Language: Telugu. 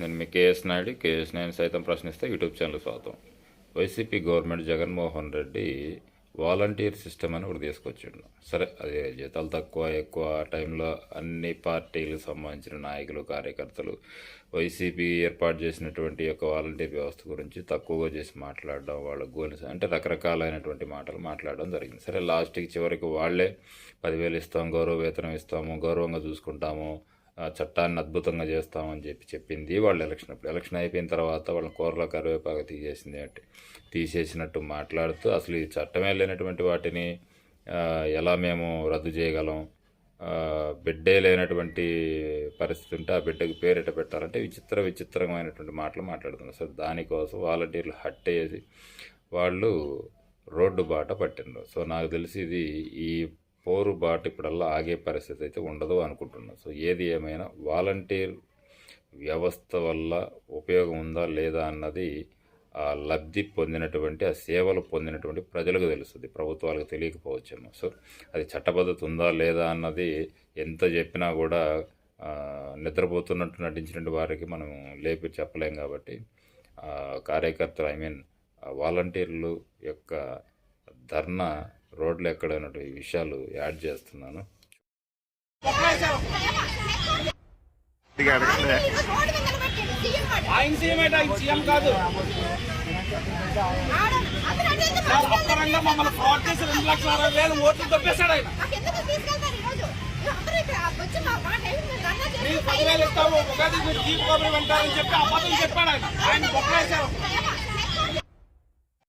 నేను మీ కేఎస్ నాయుడు కేఎస్ నాయుడు సైతం ప్రశ్నిస్తే యూట్యూబ్ ఛానల్ స్వాగతం. YCP government Jaganmohan Reddy volunteer system అని ఒకటి తీసుకొచ్చిండు. సరే అదే జీతాలు తక్కువ ఎక్కువ ఆ టైంలో అన్ని పార్టీలకు సంబంధించిన నాయకులు కార్యకర్తలు వైసీపీ ఏర్పాటు చేసినటువంటి యొక్క వాలంటీర్ వ్యవస్థ గురించి తక్కువగా చేసి మాట్లాడడం వాళ్ళ గోని అంటే రకరకాలైనటువంటి మాటలు మాట్లాడడం జరిగింది. సరే లాస్ట్కి చివరికి వాళ్ళే పదివేలు ఇస్తాం గౌరవ వేతనం ఇస్తాము గౌరవంగా చూసుకుంటాము చట్టాన్ని అద్భుతంగా చేస్తామని చెప్పి చెప్పింది. వాళ్ళు ఎలక్షన్ అప్పుడు ఎలక్షన్ అయిపోయిన తర్వాత వాళ్ళని కూరలో కరివేపాకు తీసేసింది అంటే తీసేసినట్టు మాట్లాడుతూ అసలు ఈ చట్టమే లేనటువంటి వాటిని ఎలా మేము రద్దు చేయగలం? బిడ్డే లేనటువంటి పరిస్థితి ఉంటే ఆ బిడ్డకి పేరిట పెట్టాలంటే విచిత్ర విచిత్రమైనటువంటి మాటలు మాట్లాడుతున్నారు. సో దానికోసం వాలంటీర్లు హట్ చేసి వాళ్ళు రోడ్డు బాట పట్టిండ్రు. సో నాకు తెలిసి ఇది ఈ పోరు బాట ఇప్పుడల్లా ఆగే పరిస్థితి అయితే ఉండదు అనుకుంటున్నాను. సో ఏది ఏమైనా వాలంటీర్ వ్యవస్థ వల్ల ఉపయోగం ఉందా లేదా అన్నది ఆ లబ్ధి పొందినటువంటి ఆ సేవలు పొందినటువంటి ప్రజలకు తెలుస్తుంది. ప్రభుత్వాలకు తెలియకపోవచ్చేమో. సో అది చట్టబద్ధత ఉందా లేదా అన్నది ఎంత చెప్పినా కూడా నిద్రపోతున్నట్టు నటించినటువంటి వారికి మనం లేపి చెప్పలేం కాబట్టి కార్యకర్తలు ఐ మీన్ వాలంటీర్లు యొక్క ధర్నా రోడ్లు ఎక్కడైనటువంటి విషయాలు యాడ్ చేస్తున్నాను. ఆయన కాదు. మమ్మల్ని ఓట్లు ఆయన. మీరు పదివేలు ఇస్తాము ఉగాది మీరు జీప్ కబురు వింటారని చెప్పి అబద్ధం చెప్పాడు ఆయన. ఆయన